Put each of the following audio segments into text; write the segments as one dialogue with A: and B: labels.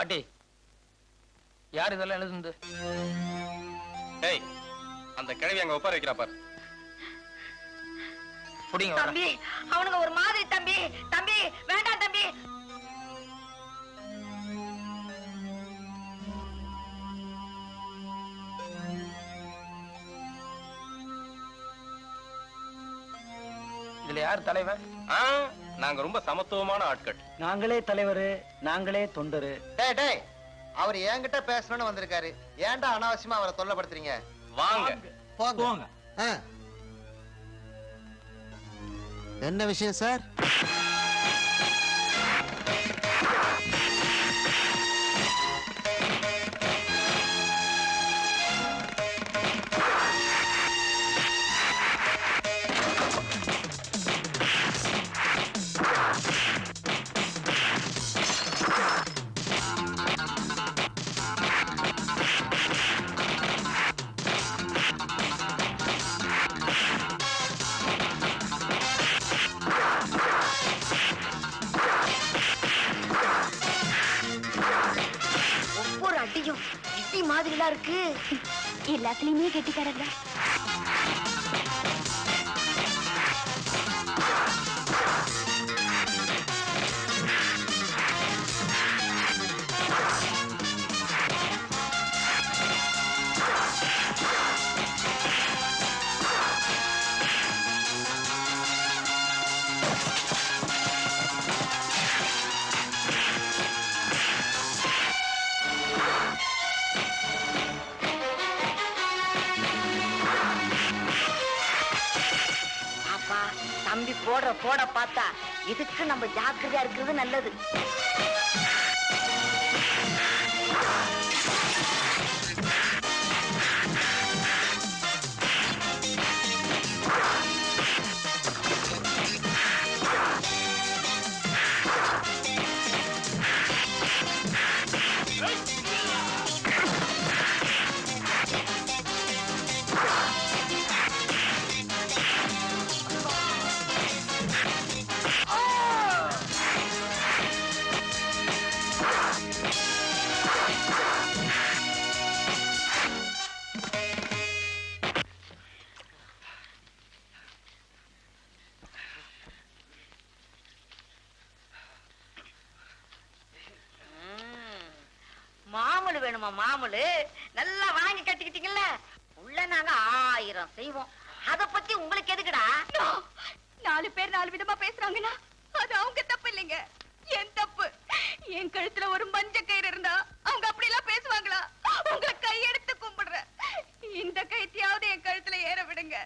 A: பாட்டி யார் இதெல்லாம் எழுதுந்து
B: டேய் அந்த கிழவி அங்க உட்கார வைக்கிறா பாரு.
A: புடிங்க.
C: தம்பி அவனுங்க ஒரு மாதிரி தம்பி. தம்பி வேண்டாம் தம்பி.
A: இதுல யார் தலைவன்?
B: ஆ, நாங்க ரொம்ப சமத்துவமான ஆட்கள்.
D: நாங்களே தலைவரு நாங்களே தொண்டரு.
E: டேய் டேய் அவர் என்கிட்ட பேசணும்னு வந்திருக்காரு. ஏன்டா அனாவசியமா அவரை தொல்லப்படுத்துறீங்க?
B: வாங்க.
E: போங்க. ஆ. என்ன விஷயம் சார்?
C: இடி இருக்கு.
F: எல்லாத்துலயுமே கெட்டிக்காரங்க.
C: போடுற போட பார்த்தா இதுக்கு நம்ம ஜாக்கிரதையா இருக்கிறது நல்லது. வேணுமா மாமூலு? நல்லா வாங்கி கட்டிக்கிட்டீங்கல்ல? உள்ள நாங்க ஆயிரம் செய்வோம். அத பத்தி உங்களுக்கு எதுக்குடா?
F: நாலு பேர் நாலு விதமா பேசுறாங்கன்னா அது அவங்க தப்பு இல்லைங்க. என் தப்பு. என் கழுத்துல ஒரு மஞ்ச கயிறு இருந்தா அவங்க அப்படி எல்லாம் பேசுவாங்களா? உங்களை கையெடுத்து கும்பிடுறேன். இந்த கைத்தியாவது என் கழுத்துல ஏற விடுங்க.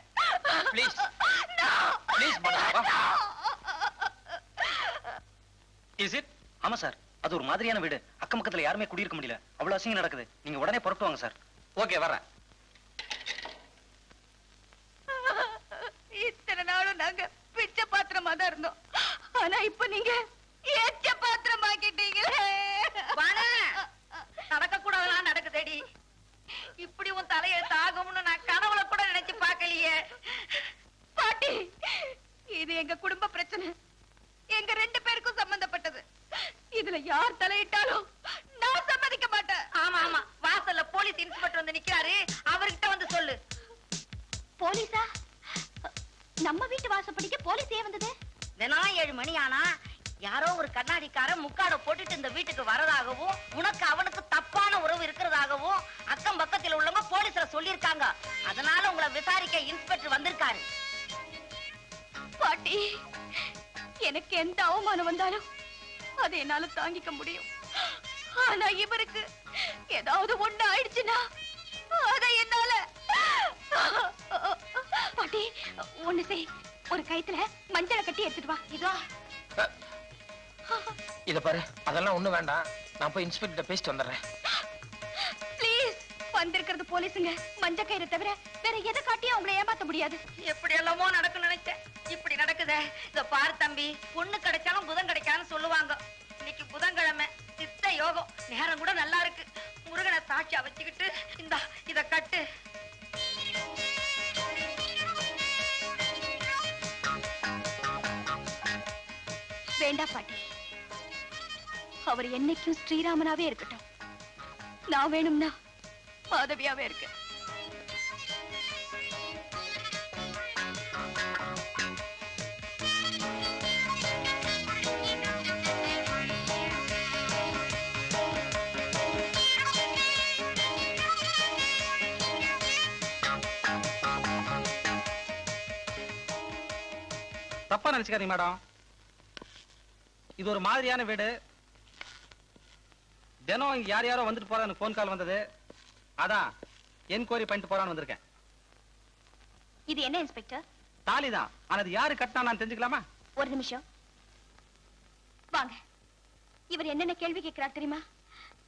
D: ஆமா சார் அது ஒரு மாதிரியான வீடு. அக்கம் பக்கத்துல யாருமே குடியிருக்க முடியல. அவ்வளவு அசிங்கம் நடக்குது. நீங்க உடனே புறப்பட்டு வாங்க சார்.
B: ஓகே வர்றேன்
F: இத்தனை நாளும் நாங்க பிச்சை பாத்திரமா தான் இருந்தோம். ஆனா இப்ப நீங்க ஏச்ச பாத்திரம் ஆக்கிட்டீங்களே
C: வாணே, நடக்க கூடாதெல்லாம் நடக்குதேடி இப்படி உன் தலையெழுத்து ஆகும்னு நான் கனவுல கூட நினைச்சு பார்க்கலையே
F: பாட்டி இது எங்க குடும்ப பிரச்சனை எங்க ரெண்டு பேருக்கும் சம்பந்தப்பட்டது இதுல யார் தலையிட்டாலும் நான் சம்மதிக்க மாட்டேன்.
C: ஆமா ஆமா. வாசல்ல போலீஸ் இன்ஸ்பெக்டர் வந்து நிக்கிறாரு. அவர்கிட்ட வந்து சொல்லு.
F: போலீஸா? நம்ம வீட்டு வாசப்படிக்கு போலீஸ் வந்தது?
C: தினம் ஏழு மணி ஆனா யாரோ ஒரு கண்ணாடிக்காரன் முக்காட போட்டுட்டு இந்த வீட்டுக்கு வரதாகவும் உனக்கு
F: என்னால தாங்கிக்க முடியும். ஆனா இவருக்கு ஏதாவது ஒண்ணு ஆயிடுச்சுன்னா அதை என்னால பாட்டி ஒண்ணு செய். ஒரு கயித்துல மஞ்சளை கட்டி எடுத்துட்டு வா. இதோ.
A: இத பாரு அதெல்லாம் ஒண்ணும் வேண்டாம். நான் போய் இன்ஸ்பெக்டர் பேசிட்டு வந்துடுறேன்.
F: ப்ளீஸ் வந்திருக்கிறது போலீஸுங்க. மஞ்ச கயிறை தவிர வேற எதை காட்டி அவங்கள ஏமாத்த முடியாது.
C: எப்படி எல்லாமோ நடக்கும் நினைச்சேன். இப்படி நடக்குதே. இத பாரு தம்பி பொண்ணு கிடைச்சாலும் புதன் கிடைக்காதுன்னு சொல்லுவாங்க. இன்னைக்கு புதன்கிழமை சித்த யோகம். நேரம் கூட நல்லா இருக்கு. முருகனை சாட்சியா வச்சுக்கிட்டு இந்த இத கட்டு.
F: வேண்டா பாட்டி. அவர் என்னைக்கும் ஸ்ரீராமனாவே இருக்கட்டும். நான் வேணும்னா மாதவியாவே இருக்கேன்.
G: தப்பா நினைச்சுக்காதீங்க மேடம். இது ஒரு மாதிரியான வீடு. தினம் இங்க யார் யாரோ வந்துட்டு போறா எனக்கு ஃபோன் கால் வந்தது. அதான் என்கொயரி பண்ணிட்டு போறான்னு வந்திருக்கேன்.
F: இது என்ன இன்ஸ்பெக்டர்
G: தாலி தான். ஆனா அது யாரு கட்டினா நான் தெரிஞ்சுக்கலாமா?
F: ஒரு நிமிஷம். வாங்க. இவர் என்னென்ன கேள்வி கேட்கிறார் தெரியுமா?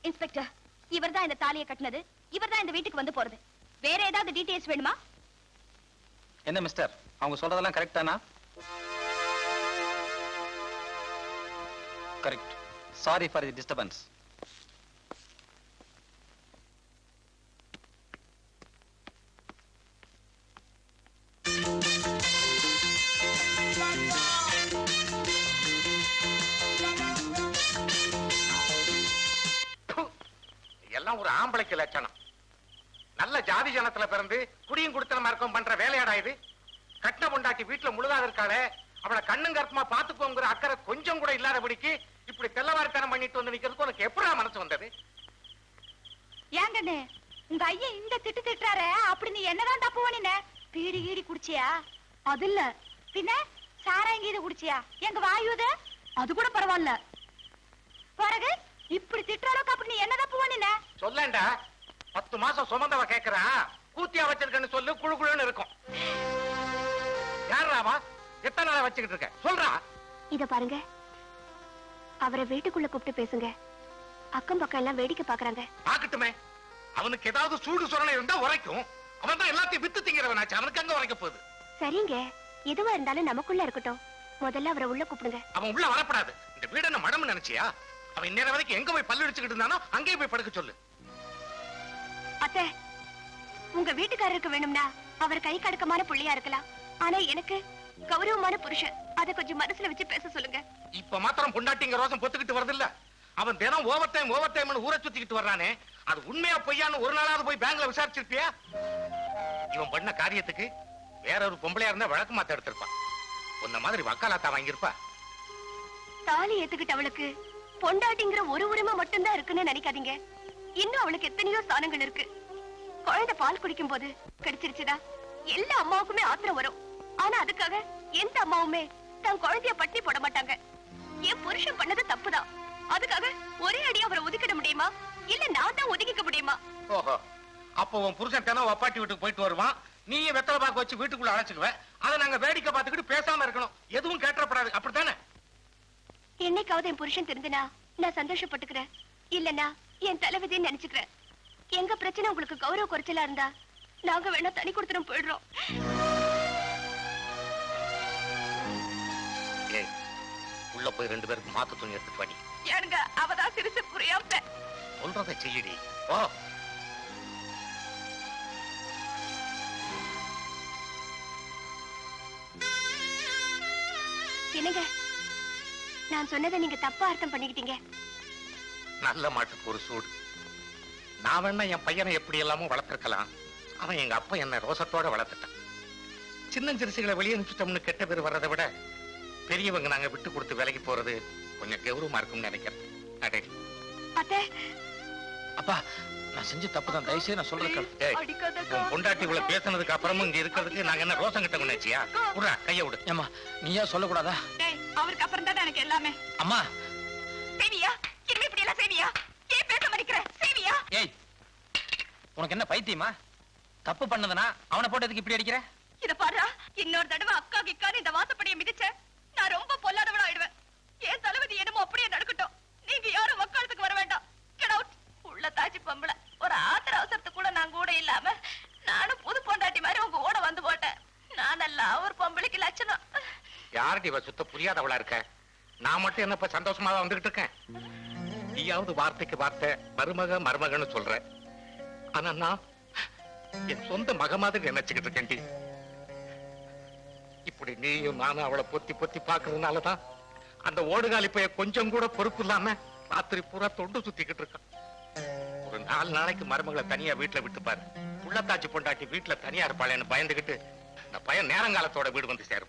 F: இன்ஸ்பெக்டர் இவர்தான் இந்த தாலியை கட்டினது. இவர்தான் இந்த வீட்டுக்கு வந்து போறது. வேற ஏதாவது டீடைல்ஸ் வேணுமா?
G: என்ன மிஸ்டர் அவங்க சொல்றதெல்லாம் கரெக்ட் தானா? Correct sorry for the disturbance
H: எல்லாம் ஒரு ஆம்பளைக்கு லட்சணம். நல்ல ஜாதி ஜனத்துல பிறந்து குடியும் குடுத்தனமா இருக்கும் பண்ற வேலையாடா இது. கட்டின பொண்டாட்டி வீட்டுல முழுதாக இருக்காளே அவளை கண்ணும் கருப்புமா பாத்துக்கோங்கிற அக்கறை கொஞ்சம் கூட இல்லாதபடிக்கு இப்படி தெல்லவாரித்தனம் பண்ணிட்டு வந்து நிக்கிறதுக்கு உனக்கு எப்படா மனசு வந்தது?
F: ஏங்கண்ணே உங்க ஐயன் இந்த திட்டு திட்டுறாரு அப்படி நீ என்னதான் தப்பு பண்ணின? பீடி கீடி குடிச்சியா? அது இல்ல. பின்ன சாராயம் கீது குடிச்சியா? எங்க வாயுத அது? கூட பரவாயில்ல. பிறகு இப்படி திட்டுற அளவுக்கு அப்படி நீ என்ன தப்பு பண்ணின?
H: சொல்லேன்டா. பத்து மாசம் சுமந்தவ கேக்குறா. கூத்தியா வச்சிருக்கேன்னு சொல்லு குழு குழுன்னு இருக்கும். யாராவா எத்தனை நாளா வச்சுக்கிட்டு இருக்க? சொல்றா.
F: இத பாருங்க. அவரை வீட்டுக்குள்ள கூப்பிட்டு பேசுங்க. அக்கம் பக்கம் எல்லாம் வேடிக்கை பாக்குறாங்க
H: பாக்கட்டுமே அவனுக்கு ஏதாவது சூடு சொரணை இருந்தா உரைக்கும். அவன் தான் எல்லாத்தையும் வித்து திங்கிறவனாச்சு அவனுக்கு அங்க உரைக்க போகுது.
F: சரிங்க. எதுவா இருந்தாலும் நமக்குள்ள இருக்கட்டும். முதல்ல அவரை உள்ள கூப்பிடுங்க.
H: அவன் உள்ள வரப்படாது. இந்த வீடு என்ன மடம் நினைச்சியா? அவன் இந்நேரம் வரைக்கும் எங்க போய் பல்லு அடிச்சுக்கிட்டு இருந்தானோ அங்கேயே போய் படுக்க சொல்லு.
F: அத்தை உங்க வீட்டுக்காரருக்கு வேணும்னா அவர் கை கடக்கமான புள்ளையா இருக்கலாம். ஆனா எனக்கு கௌரவமான புருஷன். அத கொஞ்சம் மனசுல வச்சு பேச சொல்லுங்க.
H: இப்ப மாத்திரம் பொண்டாட்டிங்க ரோசம் பொத்துக்கிட்டு வருது இல்ல அவன் தினம் ஓவர் டைம் ஓவர் டைம் ஊரை சுத்திக்கிட்டு வர்றானே. அது உண்மையா பொய்யான்னு ஒரு நாளாவது போய் பேங்க்ல விசாரிச்சிருப்பியா? இவன் பண்ண காரியத்துக்கு வேற ஒரு பொம்பளையா இருந்தா வழக்கு மாத்த எடுத்திருப்பான். உன்ன மாதிரி வக்காலாத்தா வாங்கியிருப்பா.
F: தாலி ஏத்துக்கிட்டவளுக்கு பொண்டாட்டிங்கிற ஒரு உரிமை மட்டும்தான் இருக்குன்னு நினைக்காதீங்க. இன்னும் அவளுக்கு எத்தனையோ ஸ்தானங்கள் இருக்கு. குழந்தை பால் குடிக்கும் போது கிடைச்சிருச்சுதா எல்லா அம்மாவுக்குமே ஆத்திரம் வரும். ஆனா அதுக்காக எந்த அம்மாவுமே தன் குழந்தைய பட்டி போட மாட்டாங்க. என் புருஷன் பண்ணது தப்புதான். அதுக்காக ஒரே அடி அவரை ஒதுக்கிட முடியுமா? இல்ல நான் தான் ஒதுக்கிக்க முடியுமா?
H: ஓஹோ. அப்போ உன் புருஷன் தினம் வப்பாட்டி வீட்டுக்கு போயிட்டு வருவான். நீயும் வெத்தலை பாக்க வச்சு வீட்டுக்குள்ள அழைச்சுக்குவ. அதை நாங்க வேடிக்கை பார்த்துக்கிட்டு பேசாம இருக்கணும். எதுவும் கேட்டப்படாது அப்படித்தானே?
F: என்னைக்காவது என் புருஷன் தெரிந்தனா நான் சந்தோஷப்பட்டுக்கிறேன். இல்லனா என் தலைவிதின்னு நினைச்சுக்கிறேன். எங்க பிரச்சனை உங்களுக்கு கௌரவ குறைச்சலா இருந்தா நாங்க வேணா தனி கொடுத்துரும் போயிடுறோம்.
H: போய் ரெண்டு பேருக்கு மாத்து துணி எடுத்துட்டு வாடி.
F: ஏனுங்க அவதான் சிரிச்சு புரியாம.
H: சொல்றதை செய்யடி. ஓ
F: என்னங்க? நான் சொன்னதை நீங்க தப்பா அர்த்தம் பண்ணிக்கிட்டீங்க.
H: நல்ல மாட்டுக்கு ஒரு சூடு. நான் வேணா என் பையனை எப்படி எல்லாமோ வளர்த்திருக்கலாம். அவன் எங்க அப்பா என்ன ரோசத்தோட வளர்த்துட்டான். சின்ன சிறுசுகளை வெளியே அனுப்பிச்சிட்டோம்னு கெட்ட பேர் வர்றதை விட பெரியவங்க நாங்க விட்டு கொடுத்து விலைக்கு போறது கொஞ்சம் கௌரவமா இருக்கும்னு நினைக்கிறேன். அடே.
F: அத்தை.
A: அப்பா நான் செஞ்ச தப்பு தான் தயவுசெய்து நான்
H: உன் பொண்டாட்டி இவ்வளவு பேசுனதுக்கு அப்புறமும் இங்க இருக்கிறதுக்கு நாங்க என்ன ரோசம் கிட்ட நினைச்சியா விடுறா கைய விடு.
A: ஏம்மா நீயா சொல்லக்கூடாதா?
F: அவருக்கு அப்புறம் தான் எனக்கு எல்லாமே.
A: அம்மா.
F: செய்வியா இனிமே இப்படி எல்லாம் செய்வியா ஏன் பேச மடிக்கிற செய்வியா
A: ஏய் உனக்கு என்ன பைத்தியமா? தப்பு பண்ணதுனா அவனை போட்டு எதுக்கு இப்படி அடிக்கிற?
F: இத பாருடா இன்னொரு தடவை அக்கா கிக்கான்னு இந்த வாசப்படியை மிதிச்ச நான் ரொம்ப பொல்லாதவனா ஆயிடுவேன் ஏன் தளபதி என்னமோ அப்படியே நடக்கட்டும். நீங்க யாரும் வக்காலத்துக்கு வர வேண்டாம். Get out. உள்ள தாச்சி பொம்பளை. ஒரு ஆத்திர அவசரத்துக்கு கூட நான் கூட இல்லாம நானும் புது பொண்டாட்டி மாதிரி உங்க கூட வந்து போட்டேன். நானெல்லாம் ஒரு பொம்பளைக்கு லட்சணம்.
H: யார்டி இவ சுத்த புரியாதவளா இருக்க? நான் மட்டும் என்ன இப்ப சந்தோஷமா தான் வந்துகிட்டு இருக்கேன்? நீயாவது வார்த்தைக்கு வார்த்தை மருமக மருமகன்னு சொல்ற. ஆனா நான் என் சொந்த மக மாதிரி நினைச்சுக்கிட்டு இருக்கேன்டி. இப்படி நீயும் நானும் அவளை பொத்தி பொத்தி பாக்குறதுனாலதான் அந்த ஓடுகாலி பைய கொஞ்சம் கூட பொறுப்பு இல்லாம ராத்திரி பூரா தொண்டு சுத்திக்கிட்டு இருக்கான். ஒரு நாலு நாளைக்கு மருமகளை தனியா வீட்டுல விட்டு பாரு. உள்ளத்தாச்சி பொண்டாட்டி வீட்டுல தனியா இருப்பாளேன்னு பயந்துகிட்டு இந்த பையன் நேரங்காலத்தோட வீடு வந்து சேரும்.